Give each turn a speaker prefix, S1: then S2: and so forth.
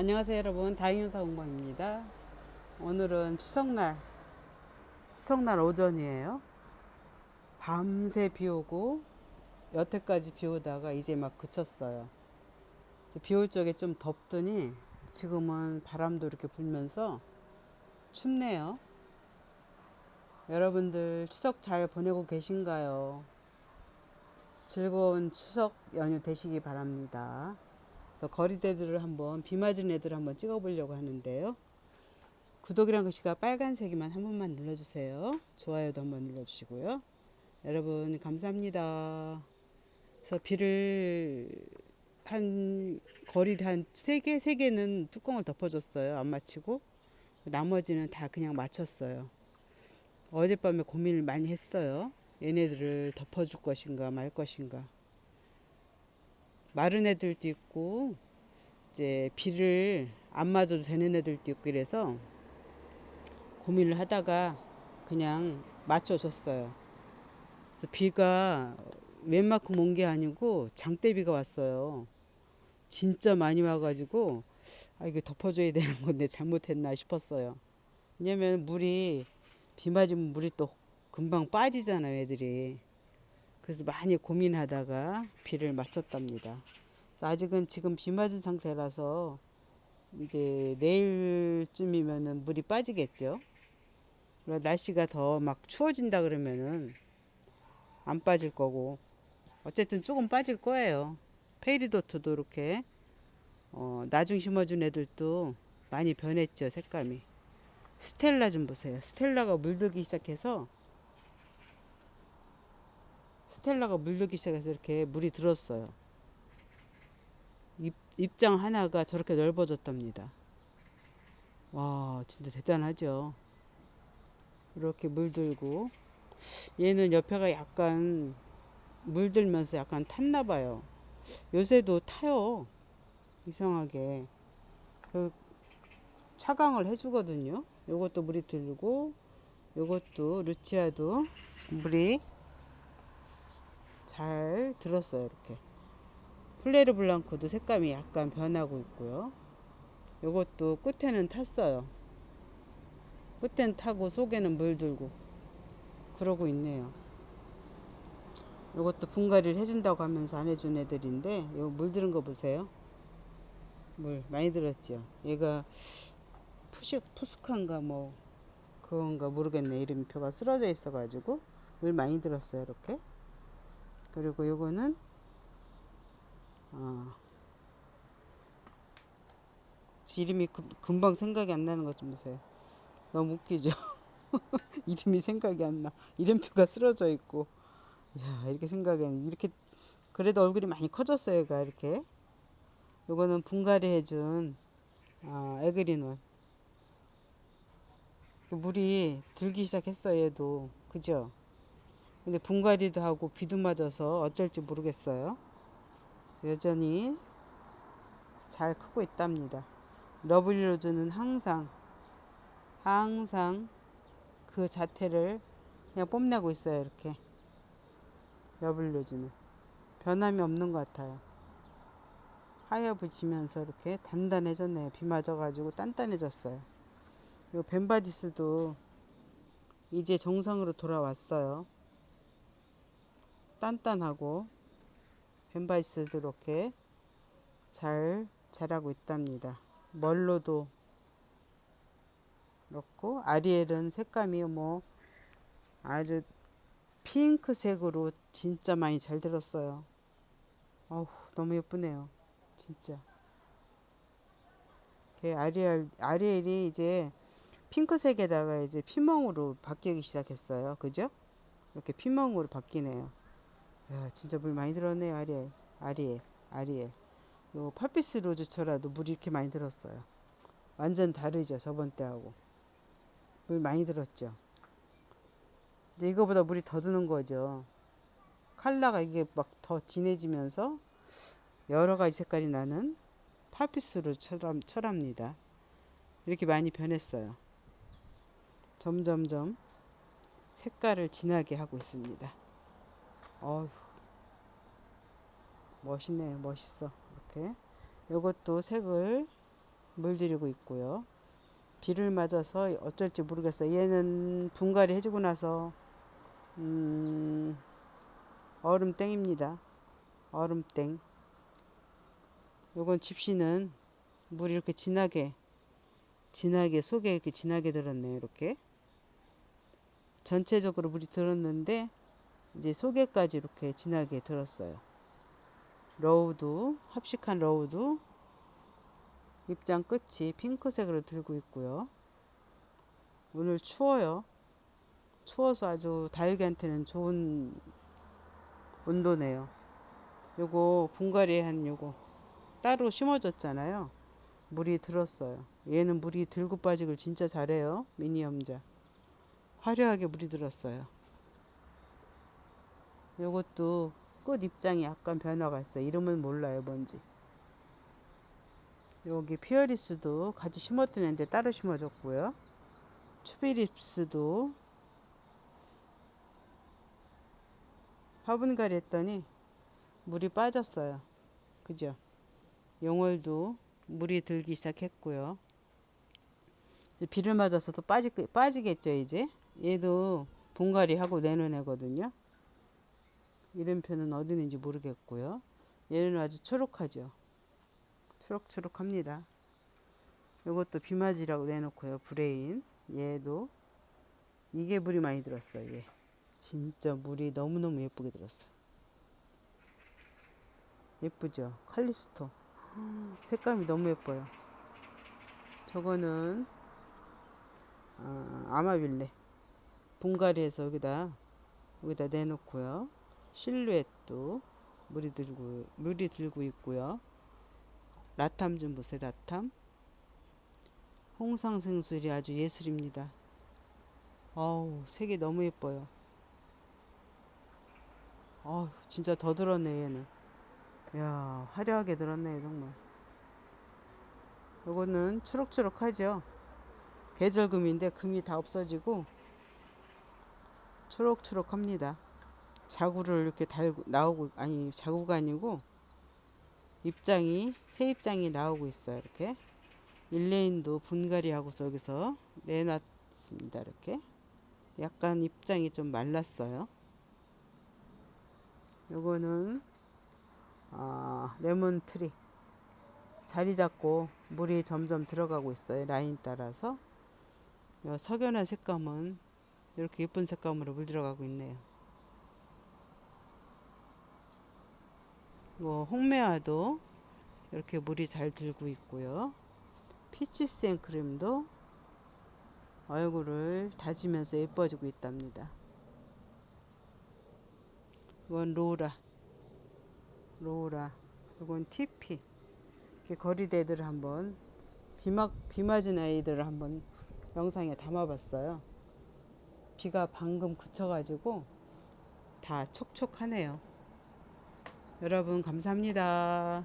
S1: 안녕하세요 여러분. 다인유사 공방입니다. 오늘은 추석날 추석날 오전이에요. 밤새 비 오고 여태까지 비 오다가 이제 막 그쳤어요. 비올 적에 좀 덥더니 지금은 바람도 이렇게 불면서 춥네요. 여러분들 추석 잘 보내고 계신가요? 즐거운 추석 연휴 되시기 바랍니다 그래서 거리대들을 한번 비 맞은 애들 한번 찍어보려고 하는데요. 구독이란 글씨가 빨간색이만 한 번만 눌러주세요. 좋아요도 한번 눌러주시고요. 여러분 감사합니다. 그래서 비를 한 거리 한 세 개, 세 개는 뚜껑을 덮어줬어요. 안 맞히고 나머지는 다 그냥 맞췄어요. 어젯밤에 고민을 많이 했어요. 얘네들을 덮어줄 것인가 말 것인가. 마른 애들도 있고 이제 비를 안 맞아도 되는 애들도 있고 이래서 고민을 하다가 그냥 맞춰줬어요. 그래서 비가 웬만큼 온 게 아니고 장대비가 왔어요. 진짜 많이 와가지고 아 이거 덮어줘야 되는 건데 잘못했나 싶었어요. 왜냐면 물이 비 맞으면 물이 또 금방 빠지잖아요, 애들이. 그래서 많이 고민하다가 비를 맞췄답니다. 아직은 지금 비 맞은 상태라서 이제 내일쯤이면은 물이 빠지겠죠. 날씨가 더 막 추워진다 그러면은 안 빠질 거고 어쨌든 조금 빠질 거예요. 페이리도트도 이렇게 어, 나중 심어준 애들도 많이 변했죠 색감이. 스텔라 좀 보세요. 스텔라가 물들기 시작해서 스텔라가 물들기 시작해서 이렇게 물이 들었어요. 입, 입장 하나가 저렇게 넓어졌답니다. 와, 진짜 대단하죠. 이렇게 물들고 얘는 옆에가 약간 물들면서 약간 탔나 봐요. 요새도 타요. 이상하게. 그 차강을 해주거든요. 요것도 물이 들고 요것도 루치아도 물이 잘 들었어요 이렇게. 플레르 블랑코도 색감이 약간 변하고 있고요. 요것도 끝에는 탔어요. 끝엔 타고 속에는 물들고 그러고 있네요. 요것도 분갈이를 해준다고 하면서 안 해준 애들인데 요 물들은 거 보세요. 물 많이 들었죠? 얘가 푸식 푸숙한가 뭐 그건가 모르겠네. 이름표가 쓰러져 있어 가지고 물 많이 들었어요 이렇게 그리고 요거는 어, 이름이 금, 금방 생각이 안 나는 것 좀 보세요. 너무 웃기죠? 이름이 생각이 안 나. 이름표가 쓰러져 있고. 야 이렇게 생각이 안 이렇게 그래도 얼굴이 많이 커졌어요. 얘가 이렇게. 요거는 분갈이 해준 아, 에그리논. 물이 들기 시작했어요. 얘도. 그죠? 근데 분갈이도 하고 비도 맞아서 어쩔지 모르겠어요. 여전히 잘 크고 있답니다. 러블리로즈는 항상 항상 그 자태를 그냥 뽐내고 있어요. 이렇게 러블리로즈는 변함이 없는 것 같아요. 하얘붙이면서 이렇게 단단해졌네요. 비 맞아가지고 단단해졌어요. 요 벤바디스도 이제 정상으로 돌아왔어요. 단단하고 벤바이스도 이렇게 잘 자라고 있답니다. 멀로도 그렇고 아리엘은 색감이 뭐 아주 핑크색으로 진짜 많이 잘 들었어요. 어우 너무 예쁘네요. 진짜. 아리엘 아리엘이 이제 핑크색에다가 이제 피멍으로 바뀌기 시작했어요. 그죠? 이렇게 피멍으로 바뀌네요. 야, 진짜 물 많이 들었네요, 아리엘. 아리엘, 아리엘. 요 팥비스 로즈처라도 물이 이렇게 많이 들었어요. 완전 다르죠, 저번 때하고. 물 많이 들었죠. 이제 이거보다 물이 더 드는 거죠. 칼라가 이게 막 더 진해지면서 여러 가지 색깔이 나는 팥비스로 철합, 철합니다. 이렇게 많이 변했어요. 점점점 색깔을 진하게 하고 있습니다. 어휴. 멋있네요. 멋있어. 이렇게. 요것도 색을 물들이고 있고요. 비를 맞아서 어쩔지 모르겠어요. 얘는 분갈이 해주고 나서 음, 얼음땡입니다. 얼음땡. 요건 집시는 물이 이렇게 진하게 진하게 속에 이렇게 진하게 들었네요. 이렇게 전체적으로 물이 들었는데 이제 속에까지 이렇게 진하게 들었어요. 러우도 합식한 러우도 입장 끝이 핑크색으로 들고 있고요. 오늘 추워요. 추워서 아주 다육이한테는 좋은 온도네요. 요거 분갈이 한 요거 따로 심어줬잖아요. 물이 들었어요. 얘는 물이 들고 빠지길 진짜 잘해요. 미니 염자. 화려하게 물이 들었어요. 요것도 끝 입장이 약간 변화가 있어요. 이름은 몰라요, 뭔지. 여기 피어리스도 같이 심었던 애인데 따로 심어줬고요. 추비립스도 화분갈이 했더니 물이 빠졌어요. 그죠? 용월도 물이 들기 시작했고요. 비를 맞아서 또 빠지, 빠지겠죠, 이제. 얘도 분갈이 하고 내는 애거든요. 이름표는 어디 있는지 모르겠고요. 얘는 아주 초록하죠. 초록초록합니다. 이것도 비맞이라고 내놓고요. 브레인. 얘도 이게 물이 많이 들었어요. 얘. 진짜 물이 너무너무 예쁘게 들었어. 예쁘죠? 칼리스토. 색감이 너무 예뻐요. 저거는 아, 아마빌레. 분갈이해서 여기다 여기다 내놓고요. 실루엣도 물이 들고 물이 들고 있고요. 라탐 좀 보세요. 라탐. 홍상생술이 아주 예술입니다. 어우 색이 너무 예뻐요. 어우 진짜 더 들었네 얘는. 야 화려하게 들었네 정말. 요거는 초록초록하죠. 계절금인데 금이 다 없어지고 초록초록합니다. 자구를 이렇게 달고 나오고 아니 자구가 아니고 입장이 새 입장이 나오고 있어요. 이렇게 일레인도 분갈이 하고서 여기서 내놨습니다. 이렇게 약간 입장이 좀 말랐어요. 요거는 아, 레몬 트리 자리 잡고 물이 점점 들어가고 있어요. 라인 따라서 요 석연한 색감은 이렇게 예쁜 색감으로 물 들어가고 있네요. 뭐 홍매화도 이렇게 물이 잘 들고 있고요. 피치 생크림도 얼굴을 다지면서 예뻐지고 있답니다. 이건 로라, 로라, 이건 티피. 이렇게 거리대들을 한번 비막 비 맞은 아이들을 한번 영상에 담아봤어요. 비가 방금 그쳐가지고 다 촉촉하네요. 여러분 감사합니다.